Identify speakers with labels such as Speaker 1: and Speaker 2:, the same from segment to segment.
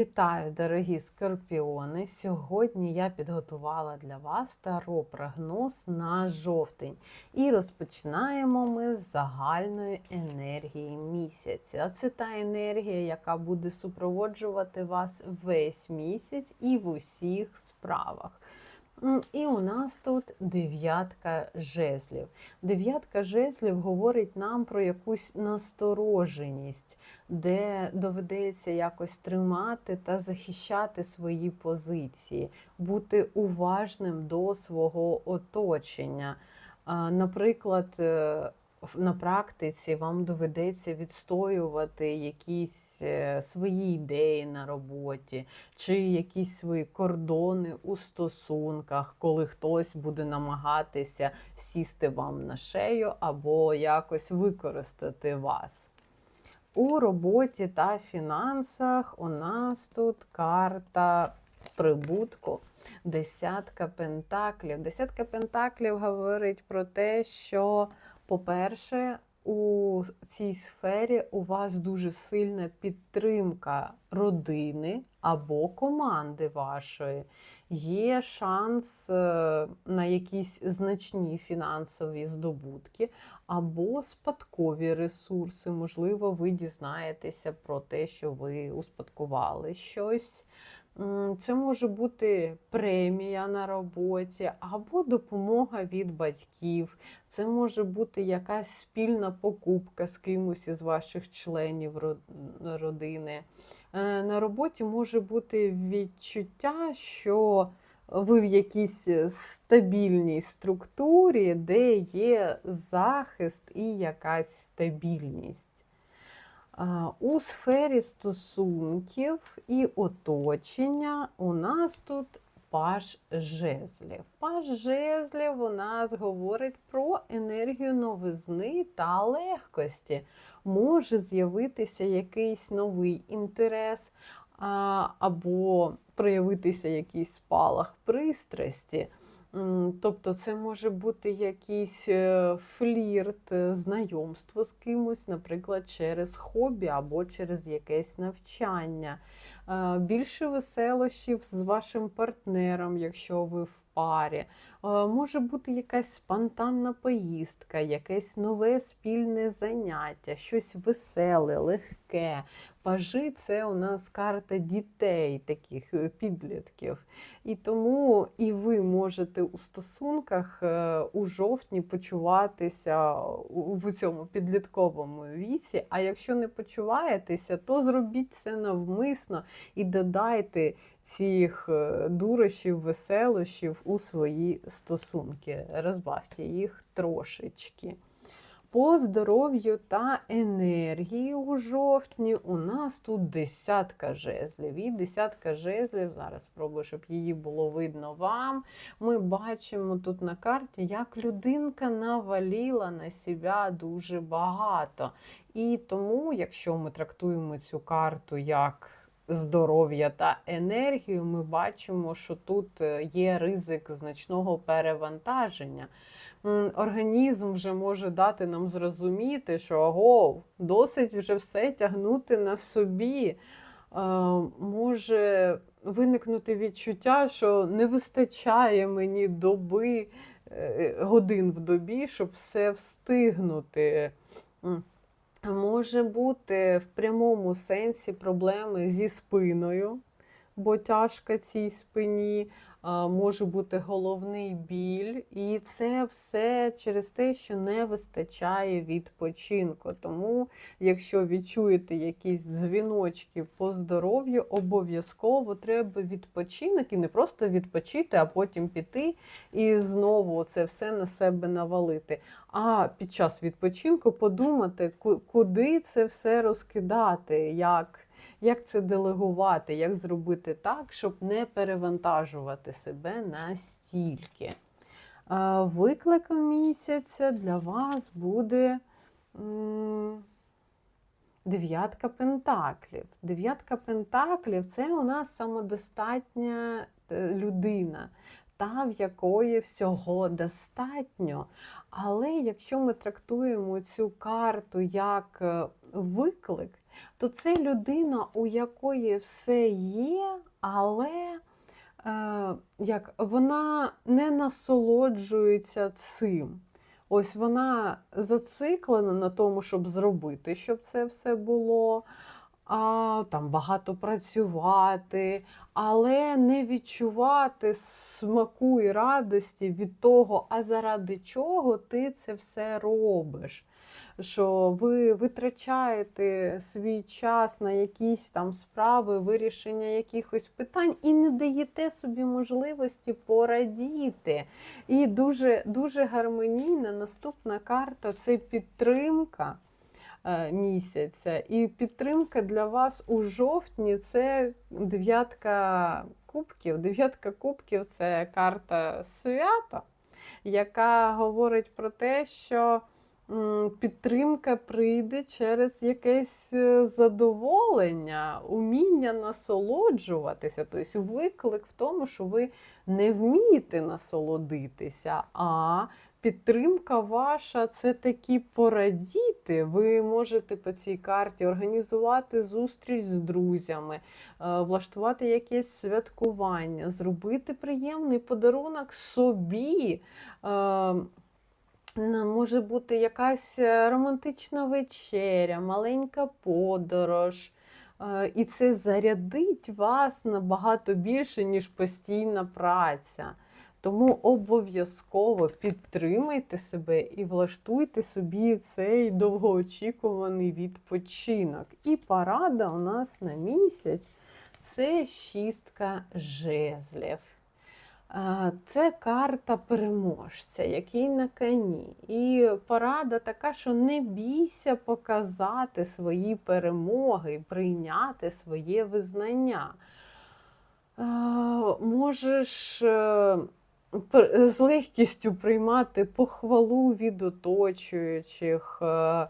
Speaker 1: Вітаю, дорогі скорпіони! Сьогодні я підготувала для вас таро прогноз на жовтень. І розпочинаємо ми з загальної енергії місяця. Це та енергія, яка буде супроводжувати вас весь місяць і в усіх справах. І у нас тут дев'ятка жезлів. Дев'ятка жезлів говорить нам про якусь настороженість, де доведеться якось тримати та захищати свої позиції, бути уважним до свого оточення. Наприклад, е, на практиці вам доведеться відстоювати якісь е, свої ідеї на роботі, чи якісь свої кордони у стосунках, коли хтось буде намагатися сісти вам на шею або якось використати вас. У роботі та фінансах у нас тут карта прибутку. Десятка пентаклів. Десятка пентаклів говорить про те, що, по-перше, у цій сфері у вас дуже сильна підтримка родини або команди вашої. Є шанс е, на якісь значні фінансові здобутки або спадкові ресурси. Можливо, ви дізнаєтеся про те, що ви успадкували щось. Це може бути премія на роботі або допомога від батьків. Це може бути якась спільна покупка з кимось із ваших членів родини. Е, На роботі може бути відчуття, що ви в якійсь стабільній структурі, де є захист і якась стабільність. У сфері стосунків і оточення у нас тут паж жезлів. Паж жезлів у нас говорить про енергію новизни та легкості. Може з'явитися якийсь новий інтерес, або проявитися якийсь спалах пристрасті. Тобто це може бути якийсь е, флірт, е, знайомство з кимось, наприклад, через хобі або через якесь навчання. Е, Більше веселощів з вашим партнером, якщо ви в парі. Е, Може бути якась спонтанна поїздка, якесь нове спільне заняття, щось веселе, легке. Пажи це у нас карта дітей, таких е, підлітків. І тому і ви можете у стосунках е, у жовтні почуватися в цьому підлітковому віці. А якщо не почуваєтеся, то зробіть це навмисно і додайте цих дурощів, веселощів у свої стосунки. Розбавте їх трошечки. По здоров'ю та енергії у жовтні у нас тут десятка жезлів. І десятка жезлів, зараз спробую, щоб її було видно вам. Ми бачимо тут на карті, як людинка наваліла на себе дуже багато. І тому, якщо ми трактуємо цю карту як здоров'я та енергію, ми бачимо, що тут е, є ризик значного перевантаження. Організм вже може дати нам зрозуміти, що ого, досить вже все тягнути на собі. Може виникнути відчуття, що не вистачає мені доби, е, годин в добі, щоб все встигнути. Може бути в прямому сенсі проблеми зі спиною, бо тяжко цій спині, може бути головний біль, і це все через те, що не вистачає відпочинку. Тому, якщо відчуєте якісь дзвіночки по здоров'ю, обов'язково треба відпочинок і не просто відпочити, а потім піти і знову це все на себе навалити. А під час відпочинку подумати, куди це все розкидати, як, як це делегувати, як зробити так, щоб не перевантажувати себе настільки. А, Викликом місяця для вас буде дев'ятка пентаклів. Дев'ятка пентаклів це у нас самодостатня е, людина, та в якої всього достатньо. Але якщо ми трактуємо цю карту як е, виклик, то це людина, у якої все є, але е, як, вона не насолоджується цим. Ось вона зациклена на тому, щоб зробити, щоб це все було, а, там багато працювати, але не відчувати смаку і радості від того, а заради чого ти це все робиш. Що ви витрачаєте свій час на якісь там справи, вирішення якихось питань і не даєте собі можливості порадіти. І дуже, дуже гармонійна наступна карта це підтримка місяця. І підтримка для вас у жовтні це дев'ятка кубків. Дев'ятка кубків це карта свята, яка говорить про те, що підтримка прийде через якесь е, задоволення, уміння насолоджуватися. Тобто виклик в тому, що ви не вмієте насолодитися, а підтримка ваша це такі порадіти. Ви можете по цій карті організувати зустріч з друзями, е, влаштувати якесь святкування, зробити приємний подарунок собі. Е, Може бути якась е, романтична вечеря, маленька подорож. І це зарядить вас набагато більше, ніж постійна праця. Тому обов'язково підтримайте себе і влаштуйте собі цей довгоочікуваний відпочинок. І парада у нас на місяць це шістка жезлів. Це карта переможця, який на коні. І порада така, що не бійся показати свої перемоги, прийняти своє визнання. Можеш е, з легкістю приймати похвалу від оточуючих. е,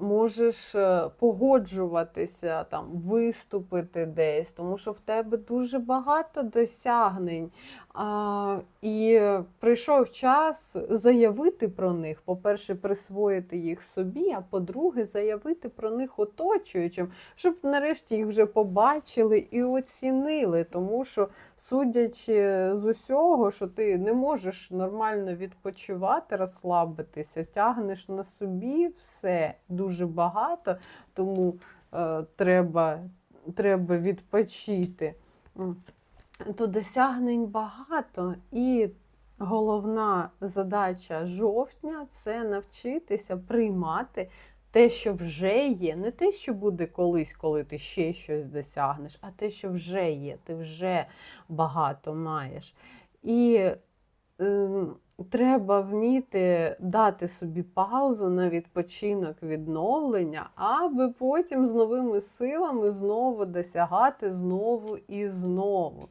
Speaker 1: Можеш е, погоджуватися, там, виступити десь, тому що в тебе дуже багато досягнень. А, і прийшов час заявити про них. По-перше, присвоїти їх собі, а по-друге, заявити про них оточуючим, щоб нарешті їх вже побачили і оцінили. Тому що, судячи з усього, що ти не можеш нормально відпочивати, розслабитися, тягнеш на собі все дуже багато, тому е, треба, треба відпочити. То досягнень багато, і головна задача жовтня це навчитися приймати те, що вже є, не те, що буде колись, коли ти ще щось досягнеш, а те, що вже є, ти вже багато маєш. І треба вміти дати собі паузу на відпочинок відновлення, аби потім з новими силами знову досягати знову і знову.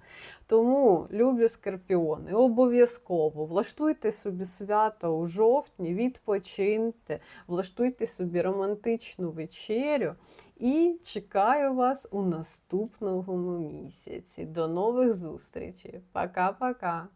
Speaker 1: Тому, любі скорпіони, обов'язково влаштуйте собі свято у жовтні, відпочиньте, влаштуйте собі романтичну вечерю і чекаю вас у наступному місяці. До нових зустрічей. Пока-пока!